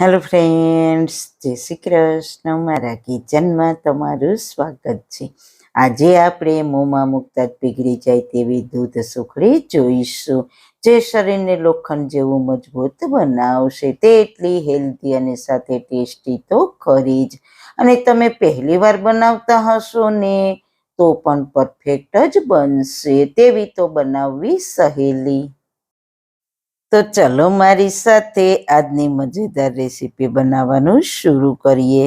Hello friends જય શ્રી કૃષ્ણ. મારા કિચનમાં તમારું સ્વાગત છે. આજે આપણે મોંમાં મૂકતા જ પીગળી જાય તેવી દૂધ સુખડી જોઈશું. જે શરીરને લોખંડ જેવું મજબૂત બનાવશે તે એટલી હેલ્ધી અને સાથે ટેસ્ટી તો ખરી જ. અને તમે પહેલી વાર બનાવતા હશો ને, તો પણ પરફેક્ટ જ બનશે. તેવી તો બનાવવી સહેલી. તો ચલો મારી સાથે આજની મજેદાર રેસીપી બનાવવાનું શરૂ કરીએ.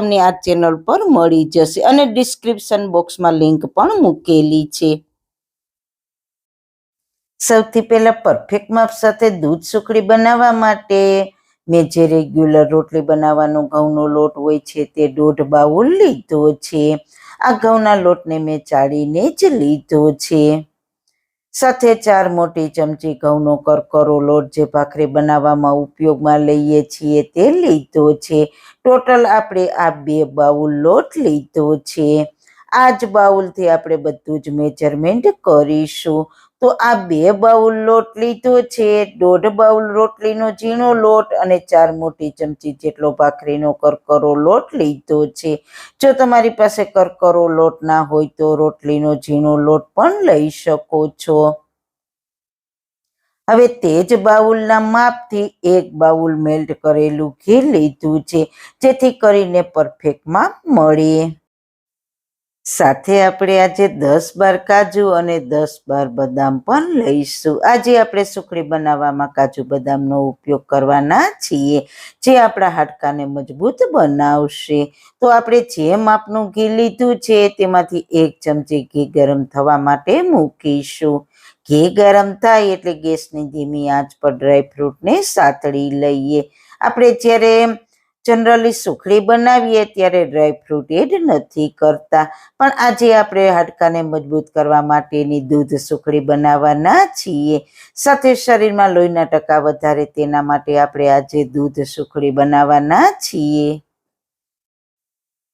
તમને આ ચેનલ પર મળી જશે અને ડિસ્ક્રિપ્શન બોક્સમાં લિંક પણ મૂકેલી છે. સૌથી પહેલા પરફેક્ટ માપ સાથે દૂધ સુખડી બનાવવા માટે મેં જે રેગ્યુલર રોટલી બનાવવાનો ઘઉંનો લોટ હોય છે તે દોઢ બાઉલ લીધો છે. આ ઘઉંના લોટને મેં ચાળીને જ લીધો છે. સાથે ચાર મોટી ચમચી ઘઉંનો કરકરો લોટ જે ભાખરી બનાવવામાં ઉપયોગમાં લઈએ છીએ તે લીધો છે. ટોટલ આપણે આ બે બાઉલ લોટ લીધો છે. આ જ બાઉલથી આપણે બધું જ મેજરમેન્ટ કરીશું. તો આ બે બાઉલ લોટ લીધો છે. દોઢ બાઉલ રોટલીનો ઝીણો લોટ અને ચાર મોટી ચમચી જેટલો ભાખરીનો કરકરો લોટ લીધો છે. જો તમારી પાસે કરકરો લોટ ના હોય તો રોટલીનો ઝીણો લોટ પણ લઈ શકો છો. હવે તે જ બાઉલના માપથી એક બાઉલ મેલ્ટ કરેલું ઘી લીધું છે. જેથી કરીને પરફેક્ટ માપ મળે. સાથે આપણે આજે દસ બાર કાજુ અને દસ બાર બદામ પણ લઈશું. આજે આપણે સુખડી બનાવવામાં કાજુ બદામનો ઉપયોગ કરવાના છીએ. જે આપણા હાડકાને મજબૂત બનાવશે. તો આપણે જે માપનું ઘી લીધું છે, તેમાંથી એક ચમચી ઘી ગરમ થવા માટે મૂકીશું. ઘી ગરમ થાય એટલે ગેસની ધીમી આંચ પર ડ્રાયફ્રૂટને સાતળી લઈએ. આપણે જ્યારે જનરલી સુખડી બનાવીએ ત્યારે ડ્રાયફ્રૂટ એડ નથી કરતા. પણ આજે આપણે હાડકાને મજબૂત કરવા માટેની દૂધ સુખડી બનાવવાના છીએ. સાથે શરીરમાં લોહીના ટકા વધારે તેના માટે આપણે આજે દૂધ સુખડી બનાવવાના છીએ.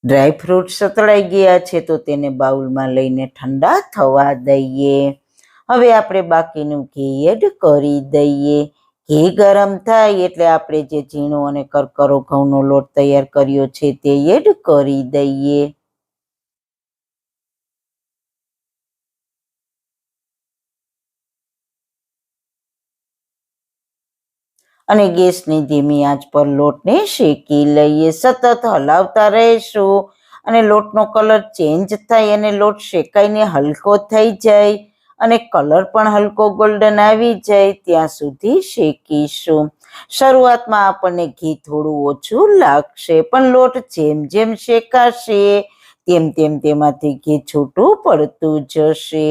ડ્રાયફ્રૂટ સતળાઈ ગયા છે તો તેને બાઉલમાં લઈને ઠંડા થવા દઈએ. હવે આપણે બાકીનું ઘી એડ કરી દઈએ. ઘી ગરમ થાય એટલે આપણે જે ઝીણો અને કરકરો ઘઉંનો લોટ તૈયાર કર્યો છે તે એડ કરી દઈએ. અને ગેસની ધીમી આંચ પર લોટને શેકી લઈએ. સતત હલાવતા રહેશું અને લોટનો કલર ચેન્જ થાય અને લોટ શેકાઈને હલકો થઈ જાય. અને કલર પણ હલકો ગોલ્ડન આવી જાય ત્યાં સુધી શેકીશું. શરૂઆતમાં આપણને ઘી થોડું ઓછું લાગશે, પણ લોટ જેમ જેમ શેકાશે, તેમ તેમ તેમાંથી ઘી છૂટું પડતું જશે.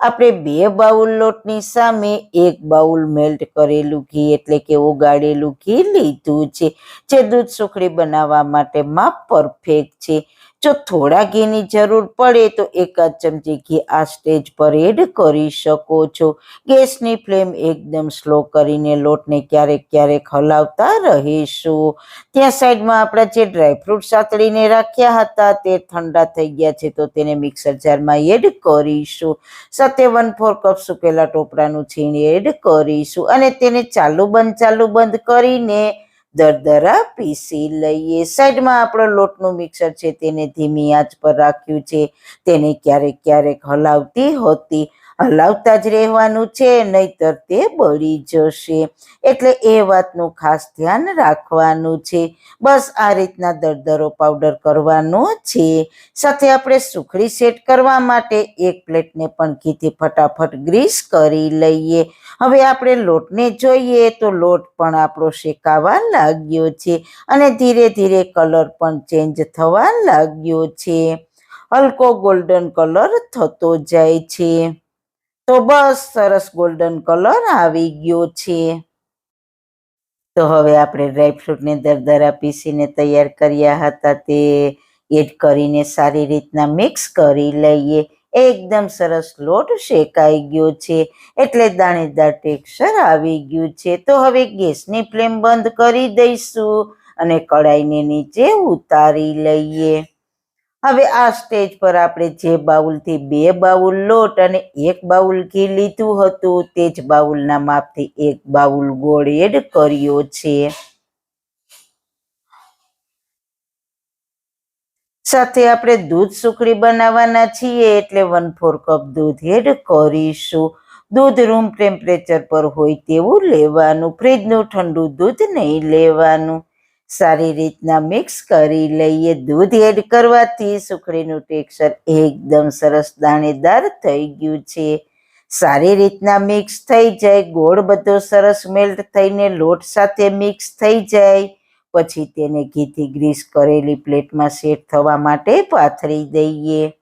આપણે બે બાઉલ લોટની સામે એક બાઉલ મેલ્ટ કરેલું ઘી, એટલે કે ઓગાળેલું ઘી લીધું છે, જે દૂધ સુખડી બનાવવા માટે માપ પરફેક્ટ છે. જો થોડા ઘીની જરૂર પડે તો એકાદ ચમચી ઘી આ સ્ટેજ પર એડ કરી શકો છો. ગેસની ફ્લેમ એકદમ સ્લો કરીને લોટને ક્યારેક ક્યારેક હલાવતા રહીશું. ત્યાં સાઈડમાં આપણા જે ડ્રાયફ્રૂટ સાતળીને રાખ્યા હતા તે ઠંડા થઈ ગયા છે તો તેને મિક્સર જારમાં એડ કરીશું. સાથે વન ફોર કપ સુકેલા ટોપરાનું છીણ એડ કરીશું અને તેને ચાલુ બંધ ચાલુ બંધ કરીને દરદરા પીસી લઈએ. સાઈડમાં આપણો લોટનું મિક્સર છે, તેને ધીમી આંચ પર રાખ્યું છે. તેને ક્યારેક ક્યારેક હલાવતી હોતી હલાવતા જ રહેવાનું છે, નહીતર તે બળી જશે. એટલે એ વાતનું ખાસ ધ્યાન રાખવાનું છે. બસ આ રીતના દરદરો પાવડર કરવાનો છે. સાથે આપણે સુખડી સેટ કરવા માટે એક પ્લેટને પણ ઘીથી ફટાફટ ગ્રીસ કરી લઈએ. હવે આપણે લોટને જોઈએ તો લોટ પણ આપણો શેકાવા લાગ્યો છે અને ધીરે ધીરે કલર પણ ચેન્જ થવા લાગ્યો છે. હલકો ગોલ્ડન કલર થતો જાય છે. તો બસ સરસ ગોલ્ડન કલર આવી ગયો છે. તો હવે આપણે ડ્રાયફ્રૂટને દરદરા પીસીને તૈયાર કર્યા હતા તે એડ કરીને સારી રીતના મિક્સ કરી લઈએ. એકદમ સરસ લોટ શેકાઈ ગયો છે, એટલે દાણેદાર ટેક્સચર આવી ગયું છે. તો હવે ગેસની ફ્લેમ બંધ કરી દઈશું અને કડાઈને નીચે ઉતારી લઈએ. હવે આ સ્ટેજ પર આપણે જે બાઉલથી બે બાઉલ લોટ અને એક બાઉલ ઘી લીધું હતું, તે જ બાઉલના માપથી એક બાઉલ ગોળ એડ કર્યો છે. સાથે આપણે દૂધ સુખડી બનાવવાના છીએ, એટલે વન ફોર કપ દૂધ એડ કરીશું. દૂધ રૂમ ટેમ્પરેચર પર હોય તેવું લેવાનું, ફ્રીજનું ઠંડુ દૂધ નહીં લેવાનું. સારી રીતના મિક્સ કરી લઈએ. દૂધ એડ કરવાથી સુખડીનું ટેક્સચર એકદમ સરસ દાણેદાર થઈ ગયું છે. સારી રીતના મિક્સ થઈ જાય. ગોળ બધો સરસ મેલ્ટ થઈને લોટ સાથે મિક્સ થઈ જાય. પછી તેને ઘીથી ગ્રીસ કરેલી પ્લેટમાં સેટ થવા માટે પાથરી દઈએ.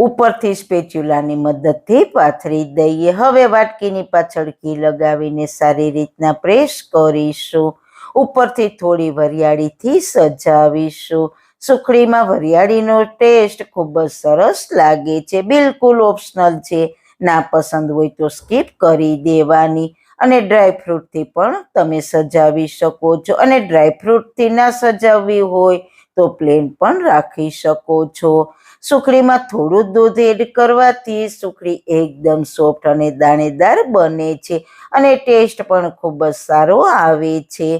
ઉપરથી સ્પેચ્યુલાની મદદથી પાથરી દઈએ. હવે વાટકીની પાછળ ઘી લગાવીને સારી રીતના પ્રેસ કરીશું. ઉપરથી થોડી વરિયાળીથી સજાવીશું. સુખડીમાં વરિયાળીનો ટેસ્ટ ખૂબ જ સરસ લાગે છે. બિલકુલ ઓપ્શનલ છે. ના પસંદ હોય તો સ્કીપ કરી દેવાની. અને ડ્રાયફ્રૂટથી પણ તમે સજાવી શકો છો. અને ડ્રાયફ્રૂટથી ના સજાવવી હોય તો પ્લેન પણ રાખી શકો છો. સુખડીમાં થોડું દૂધ એડ કરવાથી સુખડી એકદમ સોફ્ટ અને દાણેદાર બને છે અને ટેસ્ટ પણ ખૂબ જ સારો આવે છે.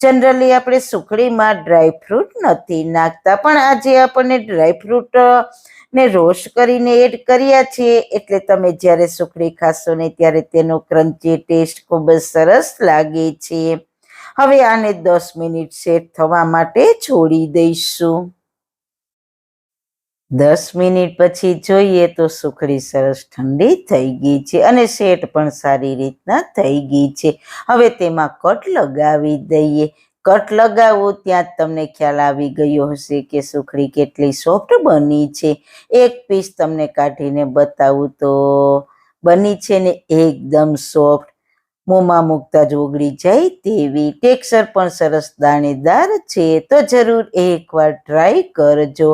જનરલી આપણે સુખડીમાં ડ્રાયફ્રૂટ નથી નાખતા, પણ આજે આપણને ડ્રાયફ્રૂટ ને રોસ્ટ કરીને એડ કર્યા છે, એટલે તમે જ્યારે સુખડી ખાશો ને ત્યારે તેનો ક્રન્ચી ટેસ્ટ ખૂબ જ સરસ લાગે છે. હવે આને દસ મિનિટ સેટ થવા માટે છોડી દઈશું. દસ મિનિટ પછી જોઈએ તો સુખડી સરસ ઠંડી થઈ ગઈ છે અને સેટ પણ સારી રીતના થઈ ગઈ છે. હવે તેમાં કટ લગાવી દઈએ. કટ લગાવો ત્યાં તમને ખ્યાલ આવી ગયો હશે કે સુખડી કેટલી સોફ્ટ બની છે. એક પીસ તમને કાઢીને બતાવું તો બની છે ને એકદમ સોફ્ટ. મોંમાં મૂકતા જ ઓગળી જાય તેવી ટેક્સચર પણ સરસ દાણેદાર છે. તો જરૂર એકવાર ટ્રાય કરજો.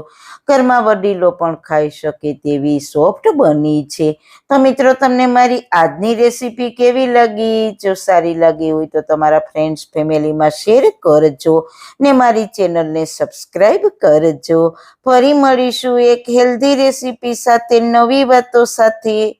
ઘરમાં વડીલો પણ ખાઈ શકે તેવી સોફ્ટ બની છે. તો મિત્રો, તમને મારી આજની રેસીપી કેવી લાગી? જો સારી લાગી હોય તો તમારા ફ્રેન્ડ્સ ફેમિલીમાં શેર કરજો ને મારી ચેનલને સબસ્ક્રાઈબ કરજો. ફરી મળીશું એક હેલ્ધી રેસીપી સાથે નવી વાતો સાથે.